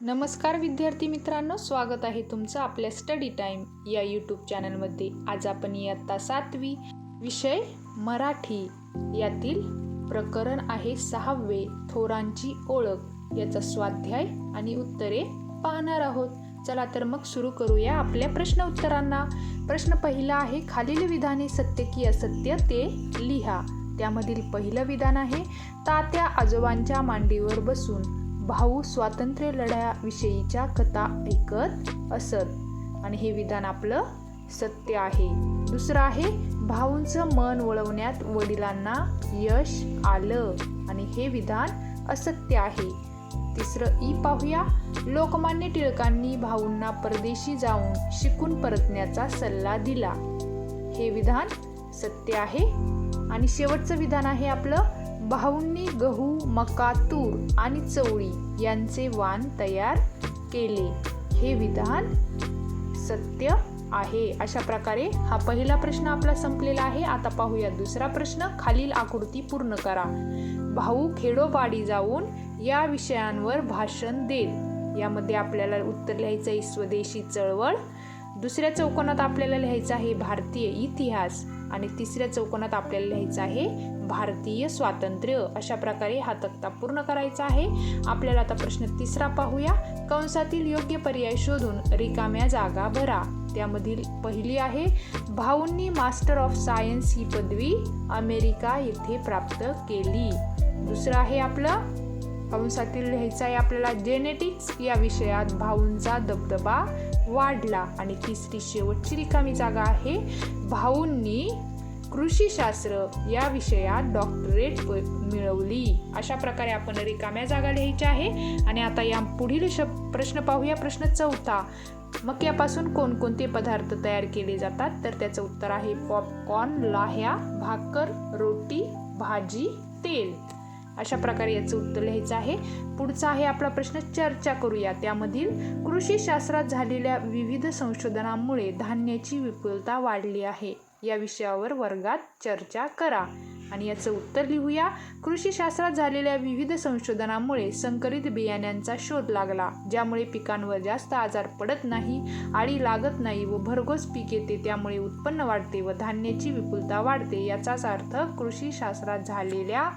नमस्कार विद्यार्थी मित्रांनो स्वागत आहे तुमचं आपल्या स्टडी टाईम या यूट्यूब चॅनलमध्ये आज आपण इयत्ता सातवी विषय मराठी. यातील प्रकरण आहे सहावे थोरांची ओळख. याचा स्वाध्याय आणि उत्तरे पाहणार आहोत. चला तर मग सुरू करूया आपल्या प्रश्न उत्तरांना प्रश्न पहिला आहे खालील विधाने सत्य की असत्य ते लिहा. त्यामधील पहिलं विधान आहे तात्या आजोबांच्या मांडीवर बसून. भाऊ स्वातंत्र्य लढ्याविषयीच्या कथा ऐकत असत. आणि हे विधान आपलं सत्य आहे. दुसरं आहे भाऊंचं मन वळवण्यात वडिलांना यश आलं आणि हे विधान असत्य आहे. तिसरं ई पाहूया लोकमान्य टिळकांनी भाऊंना परदेशी जाऊन शिकून परतण्याचा सल्ला दिला. हे विधान सत्य आहे. आणि शेवटचं विधान आहे आपलं भाऊंनी गहू मका तूर आणि चवळी यांचे वाण तयार केले. हे विधान सत्य आहे. अशा प्रकारे हा पहिला प्रश्न आपला संपलेला आहे. आता पाहूया दुसरा प्रश्न. खालील आकृती पूर्ण करा. भाऊ खेडोपाडी जाऊन या विषयांवर भाषण देत यामध्ये आपल्याला उत्तर लिहायचं आहे स्वदेशी चळवळ. दुसऱ्या चौकोनात आपल्याला लिहायचं आहे भारतीय इतिहास आणि तिसऱ्या चौकोनात आपल्याला लिहायचं आहे भारतीय स्वातंत्र्य. अशा प्रकारे हा तक्ता पूर्ण करायचा आहे. आपल्याला आता प्रश्न तिसरा पाहूया. कंसातील योग्य पर्याय शोधून रिकाम्या जागा भरा. त्यामधील पहिली आहे भाऊंनी मास्टर ऑफ सायन्स ही पदवी अमेरिका येथे प्राप्त केली. दुसरं आहे आपलं कंसातील लिहायचं आहे आपल्याला जेनेटिक्स या विषयात भाऊंचा दबदबा वाढला. आणि तिसरी शेवटची रिकामी जागा आहे भाऊंनी कृषीशास्त्र या विषयात डॉक्टरेट मिळवली. अशा प्रकारे आपण रिकाम्या जागा लिहायच्या आहे. आणि आता या पुढील शब प्रश्न पाहूया. प्रश्न चौथा. मक्यापासून कोणकोणते पदार्थ तयार केले जातात? तर त्याचं उत्तर आहे पॉपकॉर्न लाह्या भाकर रोटी भाजी तेल. अशा प्रकारे याचं उत्तर लिहायचं आहे. पुढचा आहे आपला प्रश्न चर्चा करूया. त्यामधील कृषी शास्त्रात झालेल्या विविध संशोधनामुळे धान्याची विपुलता वाढली आहे. या विषयावर वर्गात चर्चा करा. आणि याचं उत्तर लिहूया. कृषी शास्त्रात झालेल्या विविध संशोधनामुळे संकरित बियाण्यांचा शोध लागला ज्यामुळे पिकांवर जास्त आजार पडत नाही आळी लागत नाही व भरघोस पीक येते त्यामुळे उत्पन्न वाढते व धान्याची विपुलता वाढते. याचाच अर्थ कृषी शास्त्रात झालेल्या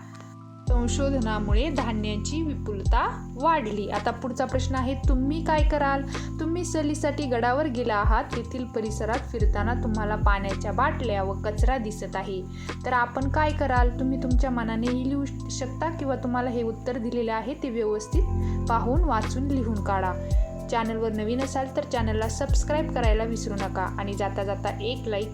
संशोधनामुळे धान्याची विपुलता वाढली. आता पुढचा प्रश्न आहे तुम्ही काय कराल? तुम्ही सहलीसाठी गडावर गेला आहात तेथील परिसरात फिरताना तुम्हाला पाण्याच्या बाटल्या व कचरा दिसत आहे. तर आपण काय कराल? तुम्ही तुमच्या मनानेही लिहू शकता किंवा तुम्हाला हे उत्तर दिलेले आहे ते व्यवस्थित पाहून वाचून लिहून काढा. चॅनलवर नवीन असाल तर चॅनलला सबस्क्राईब करायला विसरू नका आणि जाता जाता एक लाईक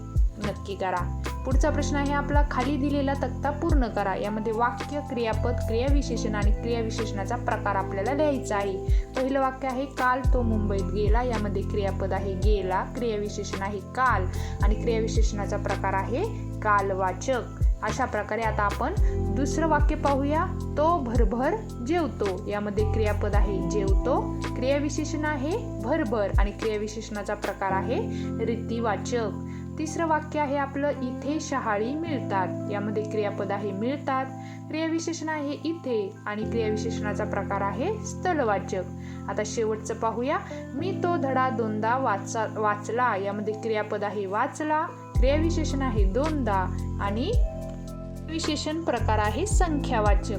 नक्की करा. पुढचा प्रश्न आहे आपला. खाली दिलेला तक्ता पूर्ण करा. यामध्ये वाक्य क्रियापद क्रियाविशेषण आणि क्रियाविशेषणाचा प्रकार आपल्याला लिहायचा आहे. पहिलं वाक्य आहे काल तो मुंबईत गेला. यामध्ये क्रियापद आहे गेला. क्रियाविशेषण आहे काल. आणि क्रियाविशेषणाचा प्रकार आहे कालवाचक. अशा प्रकारे आता आपण दुसरं वाक्य पाहूया. तो भरभर जेवतो. यामध्ये क्रियापद आहे जेवतो. क्रियाविशेषण आहे भरभर आणि क्रियाविशेषणाचा प्रकार आहे रीतीवाचक. तिसरं वाक्य आहे आपलं इथे शहाळी मिळतात. यामध्ये क्रियापद आहे मिळतात. क्रियाविशेषण आहे इथे आणि क्रियाविशेषणाचा प्रकार आहे स्थलवाचक. आता शेवटचं पाहूया. मी तो धडा दोनदा वाचा वाचला. यामध्ये क्रियापद आहे वाचला. क्रियाविशेषण आहे दोनदा आणि विशेषण प्रकार आहे संख्यावाचक.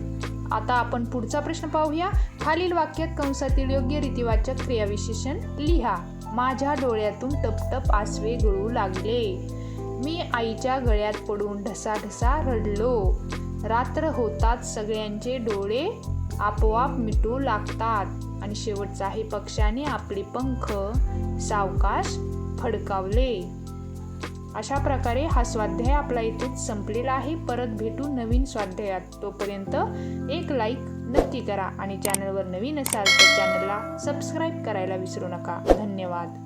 आता आपण पुढचा प्रश्न पाहूया. खालील वाक्यात कंसातील योग्य रीतीवाचक क्रियाविशेषण लिहा. माझ्या डोळ्यातून टपटप आसवे गळू लागले. मी आईच्या गळ्यात पडून ढसाढसा रडलो. रात्र होताच सगळ्यांचे डोळे आपोआप मिटू लागतात आणि शेवटचा हे पक्षाने आपले पंख सावकाश फडकावले. अशा प्रकारे हा स्वाध्याय आपला इथेच संपलेला आहे. परत भेटू नवीन स्वाध्यायात. तोपर्यंत एक लाईक नक्की करा आणि चॅनलवर नवीन असाल तर चॅनलला सबस्क्राईब करायला विसरू नका. धन्यवाद.